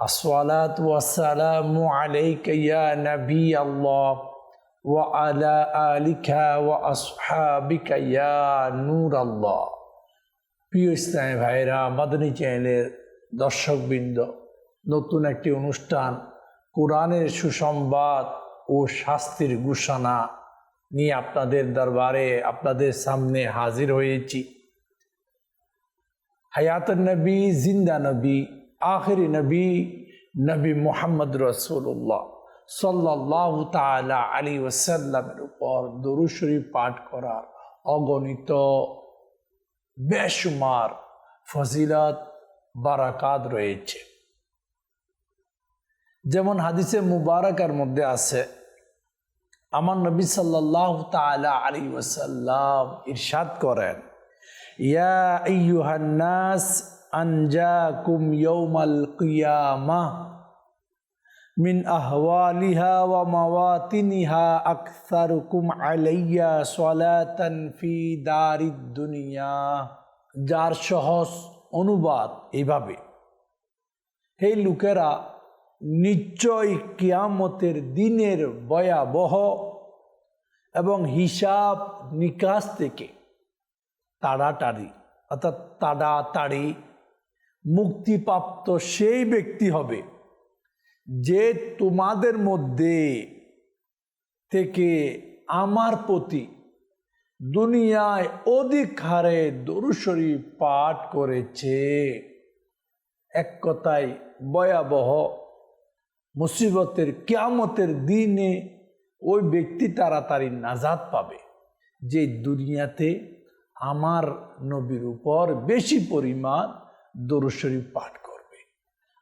الصلاة والسلام عليك يا نبي الله وعلى آلك وأصحابك يا نور الله প্রিয় ইসলামী ভাইরা মাদনী চ্যানেলের দর্শকবৃন্দ নতুন একটি অনুষ্ঠান কোরআনের সুসংবাদ ও শাস্তির ঘোষণা নিয়ে আপনাদের দরবারে আপনাদের সামনে হাজির হয়েছি হায়াত নবী জিন্দা নবী আখেরি নবী নবী মোহাম্মদ রসুল্লাহ সাল্লাহ তালা আলী ওসাল্লামের উপর দরুশরী পাঠ করার অগণিত বেশুমার ফজিলত, বারাকাত রয়েছে। যেমন হাদিসে মুবারকার মধ্যে আছে, আমার নবী সাল্লাহ তালা আলী ওসাল্লাম ইরশাদ করেন, ইয়া আনজাকুম ইয়াউমাল কিয়ামাহ মিন আহওয়ালিহা ওয়া মাওয়াতিনিহা আকসারুকুম আলাইয়া সালাতান ফি দারিদ দুনিয়া যার সহজ অনুবাদ এইভাবে হে লোকেরা, নিশ্চয় কিয়ামতের দিনের ভয়াবহ এবং হিসাব নিকাশ থেকে তাড়াতাড়ি অর্থাৎ তাড়াতাড়ি মুক্তিপ্রাপ্ত সেই ব্যক্তি হবে যে তোমাদের মধ্যে থেকে আমার প্রতি দুনিয়ায় অধিক হারে দরুশরী পাঠ করেছে। এক কথায় ভয়াবহ মুসিবতের, কেয়ামতের দিনে ওই ব্যক্তি তাড়াতাড়ি নাজাদ পাবে যে দুনিয়াতে আমার নবীর উপর বেশি পরিমাণ দরুশরী পাঠ করবে।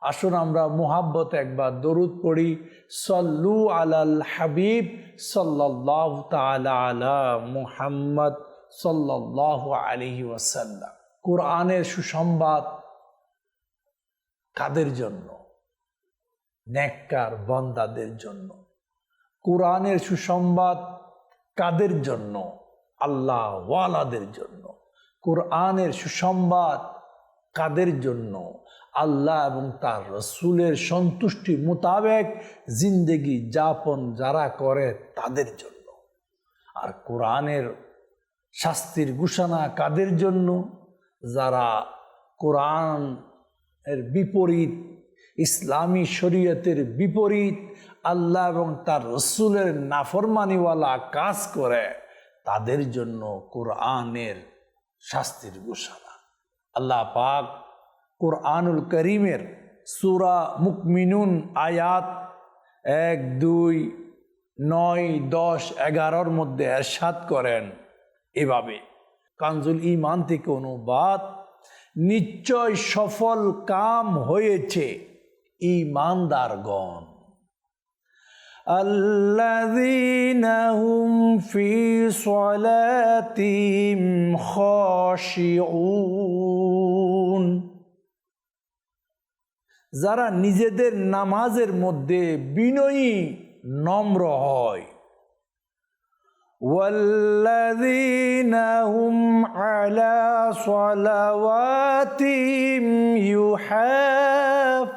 আসুন আমরা মোহাব্বত একবার দরুদ পড়ি, সল্লু আলাল হাবিব সাল্লাহ তালা আলা মুহাম্মদ সাল্লাহ আলহি ওয়াসাল্লাম। কোরআনের সুসংবাদ কাদের জন্য? নেককার বন্দাদের জন্য। কোরআনের সুসংবাদ কাদের জন্য? আল্লাহ ওয়ালাদের জন্য। কোরআনের সুসংবাদ কাদের জন্য? আল্লাহ এবং তার রসুলের সন্তুষ্টি মোতাবেক জিন্দেগি যাপন যারা করে তাদের জন্য। আর কোরআনের শাস্তির ঘোষণা কাদের জন্য? যারা কোরআন এর বিপরীত, ইসলামী শরীয়তের বিপরীত, আল্লাহ এবং তার রসুলের নাফরমানিওয়ালা কাজ করে, তাদের জন্য কোরআনের শাস্তির ঘোষণা। আল্লাহ পাক কোরআনুল করিমের সুরা মুকমিনুন আয়াত এক, দুই, নয়, দশ, এগারোর মধ্যে এরশাদ করেন এভাবে। কানজুল ইমান থেকে অনুবাদ, নিশ্চয় সফল কাম হয়েছে ইমানদারগণ الذين هم في صلاتهم خاشعون যারা নিজেদের নামাজের মধ্যে বিনয়ী নম্র হয় والذين هم على صلواتهم يحافظون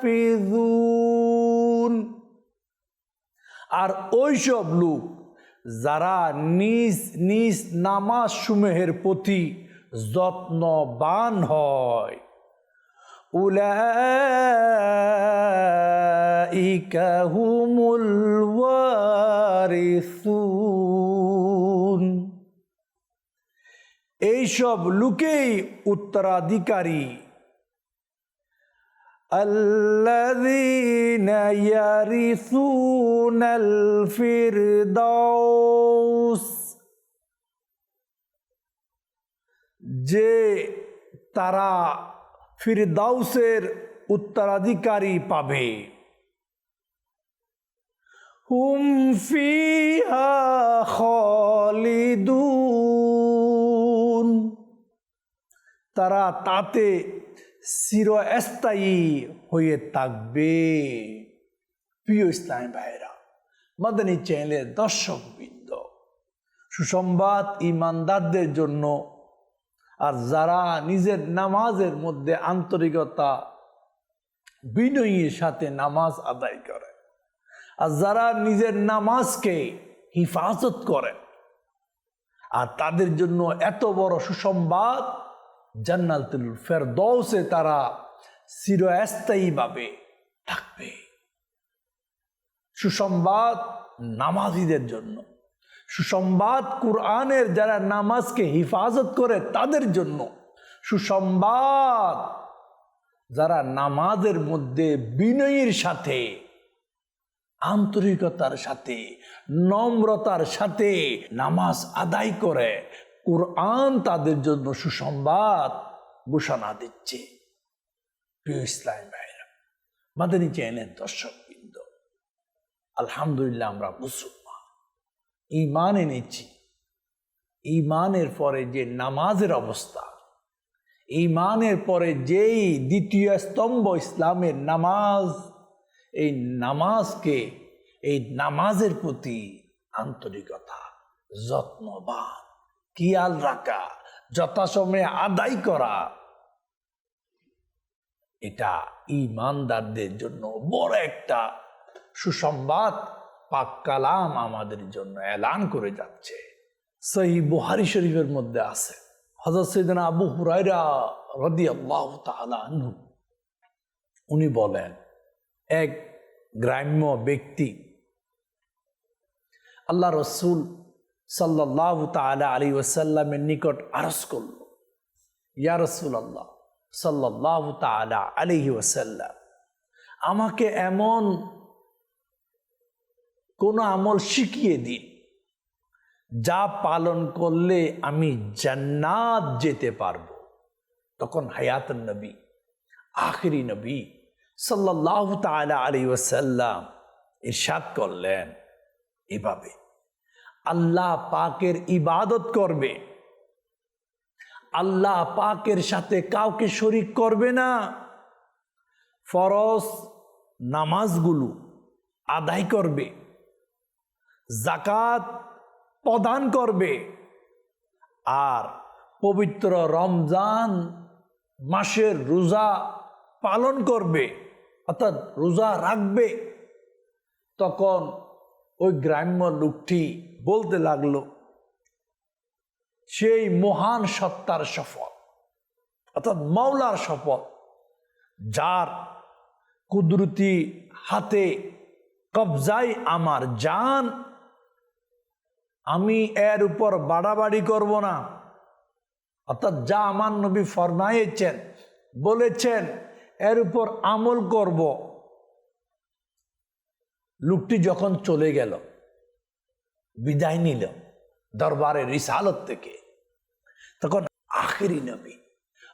আর ওইসব লোক যারা নিজ নিজ নামাজ সমূহের প্রতি যত্নবান হয়। এইসব লোকেই উত্তরাধিকারী। الذين يرثون الفردوس যে তারা ফিরদাউসের উত্তরাধিকারী পাবে হুম ফিহা খালিদুন তারা তাতে চিরস্থায়ী হয়ে থাকবে। প্রিয় ইসলামী ভাইরা মাদানী চ্যানেলের দর্শক বৃন্দ সুসংবাদ ইমানদারদের জন্য আর যারা নিজের নামাজের মধ্যে আন্তরিকতা বিনয়ীর সাথে নামাজ আদায় করে আর যারা নিজের নামাজকে হিফাজত করে আর তাদের জন্য এত বড় সুসংবাদ জান্নাতুল ফেরদৌসে তারা চিরস্থায়ীভাবে থাকবে। সুসংবাদ নামাজিদের জন্য। সুসংবাদ কুরআনের যারা নামাজকে হিফাজত করে তাদের জন্য। সুসংবাদ যারা নামাজের মধ্যে বিনয়ের সাথে, আন্তরিকতার সাথে, নম্রতার সাথে নামাজ আদায় করে কোরআন তাদের জন্য সুসংবাদ ঘোষণা দিচ্ছে। প্রিয় ইসলাম ভাইরা মাদানী চ্যানেলের দর্শক বৃন্দ আলহামদুলিল্লাহ আমরা মুসলমান। ইমান এনেছি। ইমানের পরে যে নামাজের অবস্থা ইমানের পরে যেই দ্বিতীয় স্তম্ভ ইসলামের নামাজ, এই নামাজকে, এই নামাজের প্রতি আন্তরিকতা, যত্নবান। খেয়াল রাখা, যথাসময়ে আদায় করা, এটা ইমানদারদের জন্য বড় একটা সুসংবাদ, পাক কালাম আমাদের জন্য এলান করে যাচ্ছে। সেই বুহারি শরীফের মধ্যে আছে। হজরত সৈদানা আবু হুরাইরা রদি আল্লাহ আনহু, উনি বলেন, এক গ্রাম্য ব্যক্তি, আল্লাহ রসুল সাল্লাহ তালা আলী ওসাল্লামের নিকট আরস করল, ইয়া রসুল আল্লাহ সাল্লাহ তালা আলিহি ওসাল্লাম আমাকে এমন কোন আমল শিখিয়ে দিন, যা পালন করলে আমি জান্নাত যেতে পারব। তখন হায়াত নবী, আখরি নবী সাল্লাহ তালা আলী ওসাল্লাম ইরশাদ করলেন এভাবে। আল্লাহ পাকের ইবাদত করবে। আল্লাহ পাকের সাথে কাউকে শরিক করবে না। ফরজ নামাজগুলো আদায় করবে। জাকাত প্রদান করবে। আর পবিত্র রমজান মাসের রোজা পালন করবে, অর্থাৎ রোজা রাখবে, তখন ওই গ্রাম্য লোকটি বলতে লাগল, সেই মহান সত্তার শপথ অর্থাৎ মাওলার শপথ যার কুদরতি হাতে কবজাই আমার জান, আমি এর উপর বাড়াবাড়ি করব না। অর্থাৎ যা আমার নবী ফরমাইয়েছেন বলেছেন, এর উপর আমল করব। লোকটি যখন চলে গেল বিদায় নিল দরবারে রিসালত থেকে। তখন আখেরি নবী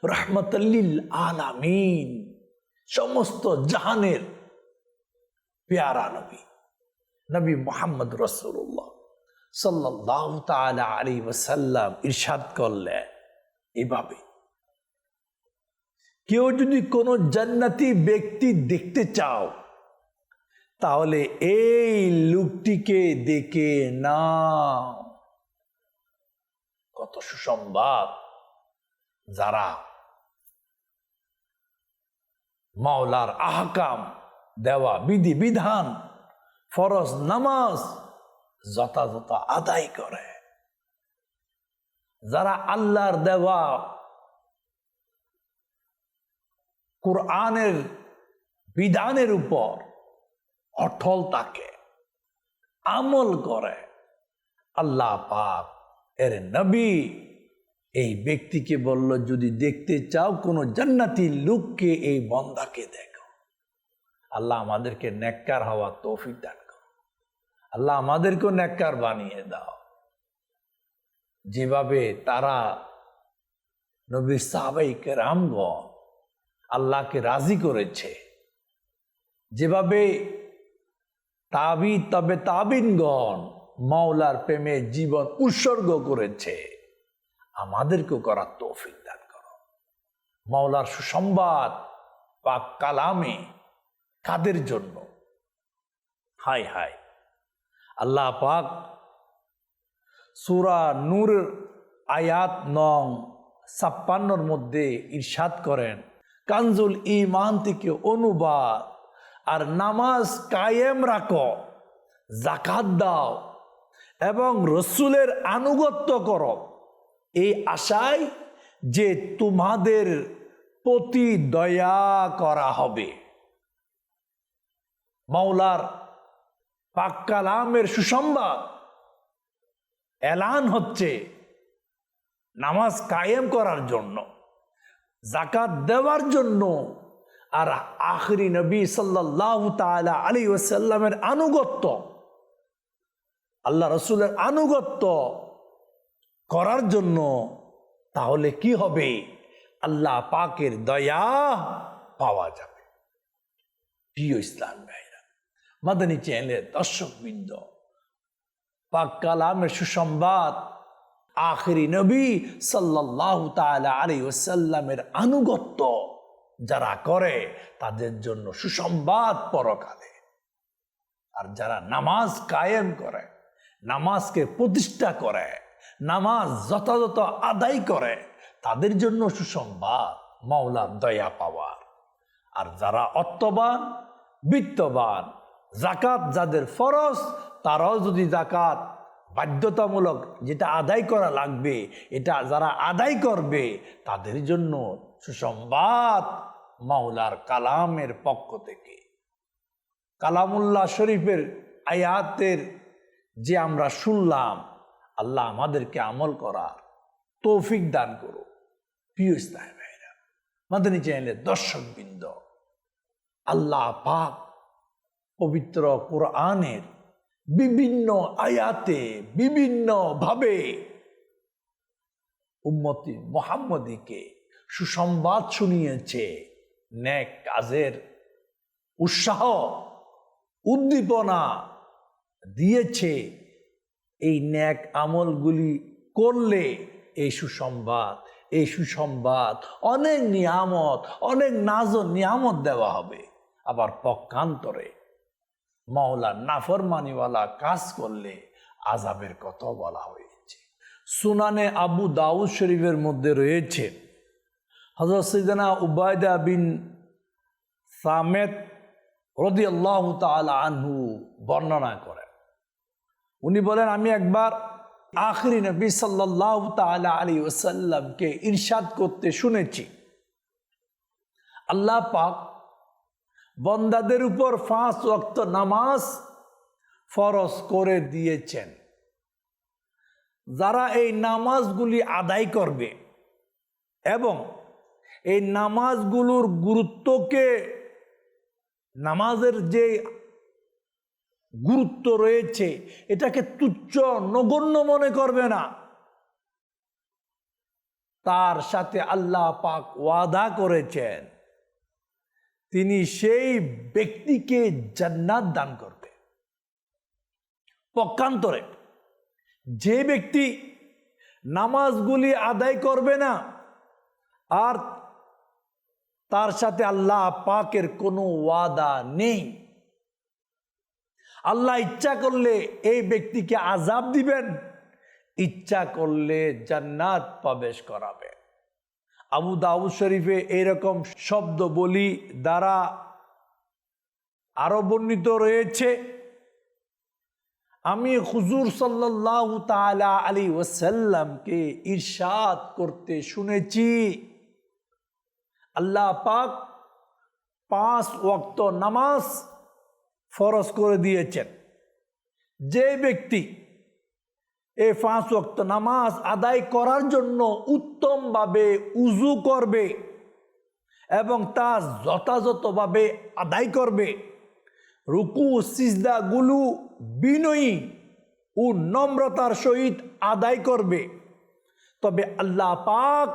রহমতল্লিল আলামিন, সমস্ত জাহানের পেয়ারা নবী নবী মোহাম্মদ রসুল্লাহ সাল্লাহ আলী ওসাল্লাম ইরশাদ করলেন এভাবে। কেউ যদি কোনো জান্নাতি ব্যক্তি দেখতে চাও তাহলে এই লোকটিকে দেখে না কত সুসংবাদ। যারা মাওলার আহকাম, দেওয়া বিধি বিধান, ফরজ নামাজ যথাযথ আদায় করে। যারা আল্লাহর দেওয়া কোরআনের বিধানের উপর অটল থাকে আমল করে। আল্লাহ পাক এর নবী এই ব্যক্তিকে বলল, যদি দেখতে চাও কোনো জান্নাতি লোককে এই বন্দাকে দেখো। আল্লাহ আমাদেরকে নেককার হওয়া তৌফিক দান করো। আল্লাহ আমাদেরকেও নেককার বানিয়ে দাও। যেভাবে তারা নবীর সাহাবাইকে রামগণ আল্লাহকে রাজি করেছে, যেভাবে তাবি তবে তাবিনগণ মাওলার প্রেমে জীবন উৎসর্গ করেছে। আমাদেরকেও করার তৌফিক দান করো। মাওলার সুসংবাদ বা কালামে কাদের জন্য? হাই হাই আল্লাহ পাক সুরা নূর আয়াত নং ছাপ্পান্নর মধ্যে ইরশাদ করেন, কানজুল ইমান থেকে অনুবাদ আর নামাজ কায়েম রাখো জাকাত দাও এবং রসুলের আনুগত্য করো। এই আশায় যে তোমাদের প্রতি দয়া করা হবে। মাওলার পাক্কালামের সুসংবাদ এলান হচ্ছে নামাজ কায়েম করার জন্য জাকাত দেওয়ার জন্য আর আখরি নবী সাল্লাহ তালা আলী ওসাল্লামের আনুগত্য, আল্লাহ রসুলের আনুগত্য করার জন্য তাহলে কি হবে? আল্লাহ পাকের দয়া পাওয়া যাবে। প্রিয় ইসলাম ভাইরা, মাদানী চ্যানেলের দর্শকবৃন্দ, পাক কালামের সুসংবাদ, আখরি নবী সাল্লাহ তালা আলী ওসাল্লামের আনুগত্য যারা করে, তাদের জন্য সুসংবাদ পরকালে। আর যারা নামাজ কায়েম করে, নামাজকে প্রতিষ্ঠা করে, নামাজ যথাযথ আদায় করে, তাদের জন্য সুসংবাদ মাওলার দয়া পাওয়ার। আর যারা অর্থবান, বিত্তবান জাকাত যাদের ফরজ, তারাও যদি জাকাত বাধ্যতামূলক যেটা আদায় করা লাগবে, এটা যারা আদায় করবে, তাদের জন্য সুসংবাদ মাওলার কালামের পক্ষ থেকে। কালামুল্লাহ শরীফের আয়াতের যে আমরা শুনলাম, আল্লাহ আমাদেরকে আমল করার তৌফিক দান করো প্রিয় ইসলাম মাদানী চ্যানেলের দর্শকবৃন্দ, আল্লাহ পাক পবিত্র কোরআনের বিভিন্ন আয়াতে বিভিন্ন ভাবে উম্মতি মোহাম্মদীকে সুসংবাদ শুনিয়েছে। ন্যাক, কাজের উৎসাহ, উদ্দীপনা দিয়েছে। এই ন্যাক আমলগুলি করলে এই সুসংবাদ এই সুসংবাদ, অনেক নিয়ামত, অনেক নাজ নিয়ামত দেওয়া হবে। আবার পক্ষান্তরে মাওলা নাফরমানিওয়ালা কাজ করলে আজাবের কথা বলা হয়েছে। সুনানে আবু দাউদ শরীফের মধ্যে রয়েছে হজরত সৈদানা উবায়দা বিন সামেদ রদি আল্লাহ আনহু বর্ণনা করেন। উনি বলেন, আমি একবার আখরি নবী সাল্লাহ তালা আলী ওসাল্লামকে ইরশাদ করতে শুনেছি। আল্লাহ পাক বন্দাদের উপর ফাঁস ওয়াক্ত নামাজ ফরজ করে দিয়েছেন। যারা এই নামাজগুলি আদায় করবে এবং এই নামাজগুলোর গুরুত্বকে, নামাজের যে গুরুত্ব রয়েছে, এটাকে তুচ্ছ নগণ্য মনে করবে না। তার সাথে আল্লাহ পাক ওয়াদা করেছেন, তিনি সেই ব্যক্তিকে জান্নাত দান করবে। পক্ষান্তরে, যে ব্যক্তি নামাজগুলি আদায় করবে না, আর তার সাথে আল্লাহ পাকের কোনো ওয়াদা নেই। আল্লাহ ইচ্ছা করলে এই ব্যক্তিকে আজাব দিবেন, ইচ্ছা করলে জান্নাত প্রবেশ করাবে আবু দাউদ শরীফে এইরকম শব্দ বলি দ্বারা আরও বর্ণিত রয়েছে, আমি হুজুর সাল্লাহ তালা আলী ওসাল্লামকে ইরশাদ করতে শুনেছি। আল্লাহ পাক পাঁচ ওয়াক্ত নামাজ ফরজ করে দিয়েছেন। যে ব্যক্তি এই পাঁচ ওয়াক্ত নামাজ আদায় করার জন্য উত্তমভাবে উজু করবে এবং তা যথাযথভাবে আদায় করবে, রুকু সিজদাগুলো বিনয়ী ও নম্রতার সহিত আদায় করবে, তবে আল্লাহ পাক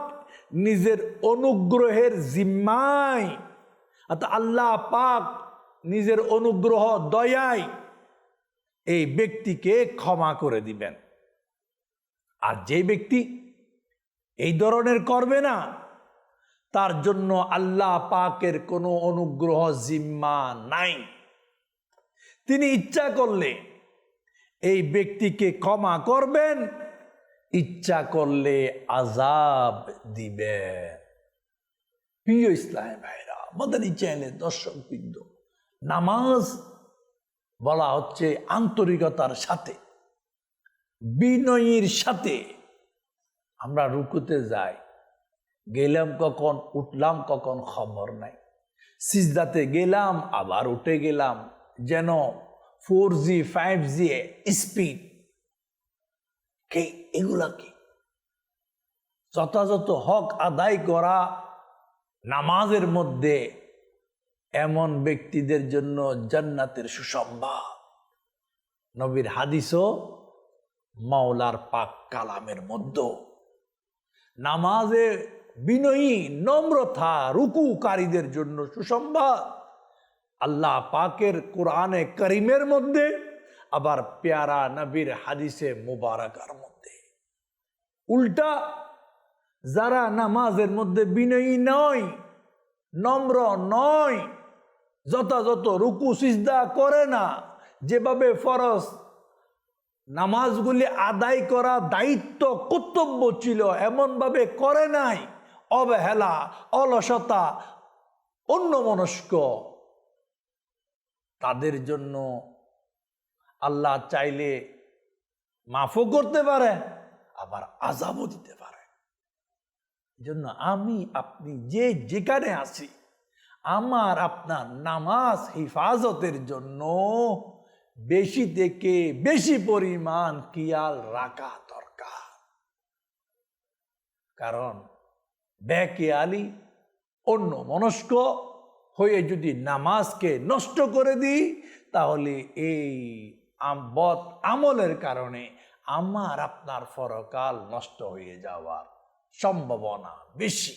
নিজের অনুগ্রহের জিম্মায় আল্লাহ পাক নিজের অনুগ্রহ দয়ায় এই ব্যক্তিকে ক্ষমা করে দিবেন। আর যে ব্যক্তি এই ধরনের করবে না, তার জন্য আল্লাহ পাকের কোনো অনুগ্রহ জিম্মা নাই। তিনি ইচ্ছা করলে এই ব্যক্তিকে ক্ষমা করবেন ইচ্ছা করলে আজাব দিবেন প্রিয় ইসলাম ভাইরা মাদানী চ্যানেলের দর্শক বৃন্দ, নামাজ বলা হচ্ছে আন্তরিকতার সাথে, বিনয়ীর সাথে আমরা রুকুতে যাই। গেলাম কখন, উঠলাম কখন খবর নাই। সিজদাতে গেলাম, আবার উঠে গেলাম, যেন four G, five G speed কে এগুলা কি যথাযথ হক আদায় করা নামাজের মধ্যে এমন ব্যক্তিদের জন্য জান্নাতের সুসংবাদ। নবীর হাদিসও মাওলার পাক কালামের মধ্যে। নামাজে বিনয়ী, নম্রতা রুকুকারীদের জন্য সুসংবাদ। আল্লাহ পাকের কোরআনে করিমের মধ্যে আবার পেয়ারা নবীর হাদিসে মুবারকার মধ্যে। উল্টা যারা নামাজের মধ্যে বিনয়ী নয়, নম্র নয়, যথাযথ রুকু, সিজদা করে না, যেভাবে ফরজ, নামাজগুলি আদায় করা দায়িত্ব, কর্তব্য ছিল, এমনভাবে করে নাই, অবহেলা, অলসতা, অন্যমনস্ক, তাদের জন্য আল্লাহ চাইলে মাফও করতে পারে, আবার আজাবও দিতে পারে। জন্য আমি, আপনি যে যেখানে আছি, আমার আপনার নামাজ হিফাজতের জন্য বেশি থেকে বেশি পরিমাণ কিয়াল রাখা দরকার। কারণ বেকেয়ালি অন্য মনস্ক হয়ে যদি নামাজকে নষ্ট করে দিই, তাহলে এই বদ আমলের কারণে আমার আপনার ফরকাল নষ্ট হয়ে যাওয়ার সম্ভাবনা বেশি।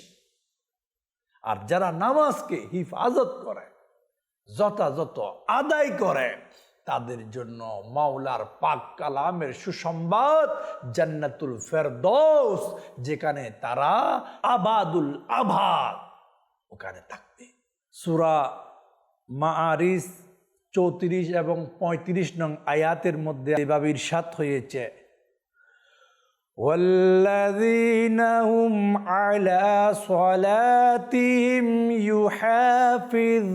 আর যারা নামাজকে হিফাজত করে, যথাযথ আদায় করে, তাদের জন্য মাওলার পাক কালামের সুসংবাদ জান্নাতুল ফেরদৌস, যেখানে তারা আবাদুল আবাদ ওখানে থাকবে। সুরা মাআরিস চৌত্রিশ এবং পঁয়ত্রিশ নং আয়াতের মধ্যে এভাবে ইরশাদ হয়েছে والذين هم على صلاتهم يحافظون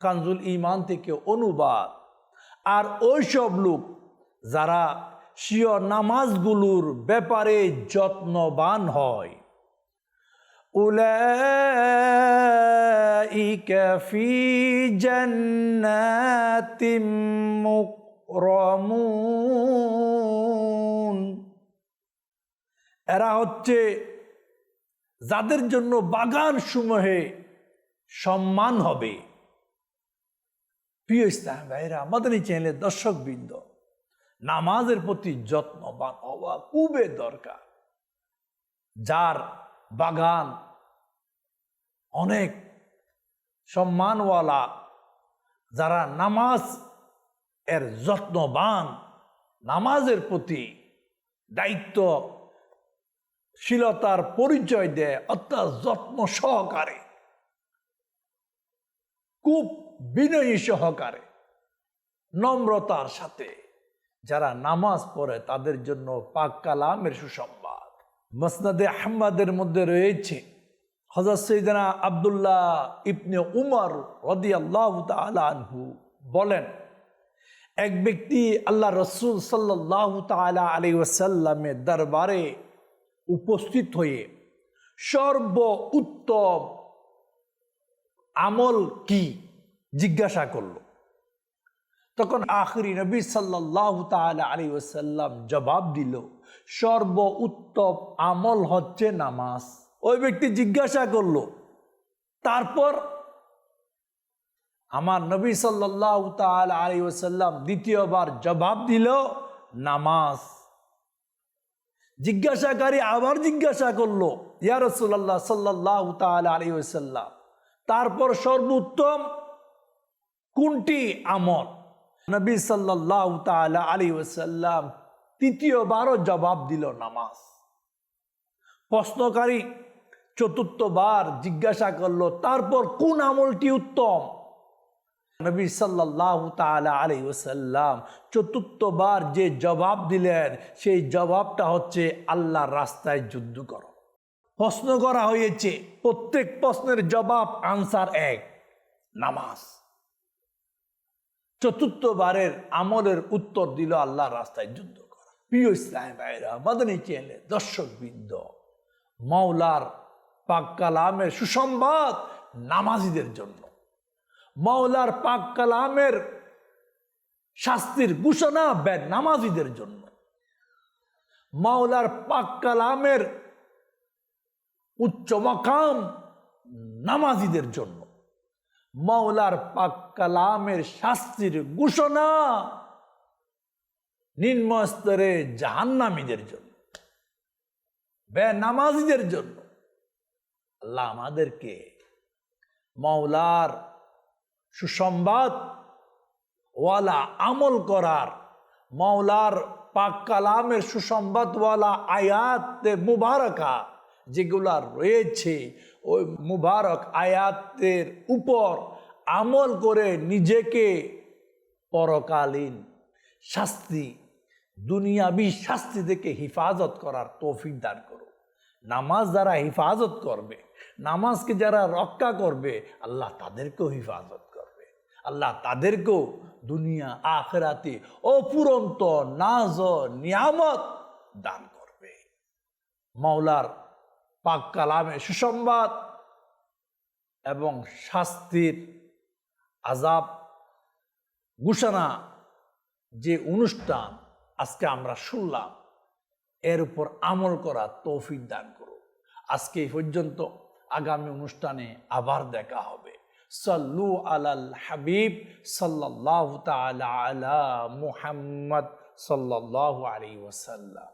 কানজুল ইমান থেকে অনুবাদ আর ওইসব লোক যারা স্বীয় নামাজগুলোর ব্যাপারে যত্নবান হয় أولئك في جنات مكرمون এরা হচ্ছে যাদের জন্য বাগান সমূহে সম্মান হবে প্রিয় ইসলাম ভাইরা আমাদের এই চ্যানেলের দর্শক বৃন্দ নামাজের প্রতি যত্নবান হওয়া খুবই দরকার যার বাগান অনেক সম্মানওয়ালা, যারা নামাজ এর যত্নবান, নামাজের প্রতি দায়িত্বশীলতার পরিচয় দেয়, অর্থাৎ যত্ন সহকারে, খুব বিনয়ী সহকারে, নম্রতার সাথে। যারা নামাজ পড়ে, তাদের জন্য পাক কালামের সুসংবাদ। মসনাদে আহম্মদের মধ্যে রয়েছে হজরত সৈদানা আবদুল্লাহ ইবনে উমর রদি আল্লাহ আনহু বলেন, এক ব্যক্তি আল্লাহ রসুল সাল্লাহ তালা আলী ওসাল্লামের দরবারে উপস্থিত হয়ে সর্ব উত্তম আমল কি জিজ্ঞাসা করল। তখন আখরি নবী সাল্লাহ তালা আলী ওসাল্লাম জবাব দিল সর্ব উত্তম আমল হচ্ছে নামাজ। ওই ব্যক্তি জিজ্ঞাসা করল, তারপর আমার নবী সাল্লাহ তালা আলী ওসাল্লাম দ্বিতীয়বার জবাব দিল, নামাজ। জিজ্ঞাসাকারী আবার জিজ্ঞাসা করল, ইয়া রসুল্লাহ সাল্লাহ তালা আলী ওসাল্লাম তারপর সর্বোত্তম কোনটি আমল? নবী সাল্লাহ তালা আলী ওসাল্লাম তৃতীয়বারও জবাব দিল, নামাজ। প্রশ্নকারী চতুর্থবার জিজ্ঞাসা করল, তারপর কোন আমলটি উত্তম? নবী সাল্লাহ তালা আলী ওসাল্লাম চতুর্থবার যে জবাব দিলেন, সেই জবাবটা হচ্ছে, আল্লাহর রাস্তায় যুদ্ধ করো। প্রশ্ন করা হয়েছে, প্রত্যেক প্রশ্নের জবাব আনসার এক, নামাজ। চতুর্থবারের আমলের উত্তর দিল, আল্লাহর রাস্তায় যুদ্ধ করা। প্রিয় ইসলাম ভাইরা মাদানী চ্যানেলে দর্শক বৃন্দ মাওলার পাক কালামের সুসংবাদ নামাজিদের জন্য। মাওলার পাক কালামের শাস্তির ঘোষণা বেদ নামাজিদের জন্য। মাওলার পাক কালামের উচ্চ মকাম নামাজিদের জন্য। মাওলার পাক কালামের শাস্তির ঘোষণা নিম্ন স্তরে জাহান্নামীদের জন্য। বে নামাজিদের জন্য। আল্লাহ আমাদেরকে মাওলার সুসংবাদ ওয়ালা আমল করার, মাওলার পাক কালামের সুসংবাদওয়ালা আয়াত মুবারকা যেগুলা রয়েছে, ওই মুবারক আয়াতের উপর আমল করে নিজেকে পরকালীন শাস্তি, দুনিয়াবি শাস্তি থেকে হিফাজত করার তৌফিক দান করো নামাজ দ্বারা হিফাজত করবে। নামাজকে যারা রক্ষা করবে, আল্লাহ তাদেরকেও হিফাজত করবে। আল্লাহ তাদেরকেও দুনিয়া, আখেরাতে অপুরন্ত নাজ নিয়ামত দান করবে। মাওলার পাক কালামে সুসংবাদ এবং শাস্তির আজাব ঘোষণা যে অনুষ্ঠান আজকে আমরা শুনলাম, এর উপর আমল করা তৌফিক দান করো আজকে এই পর্যন্ত আগামী অনুষ্ঠানে আবার দেখা হবে। সাল্লু আলাল হাবিব সাল্লাহ তালা আলা মুহাম্মদ সাল্লাহ আলী ওসাল্লাম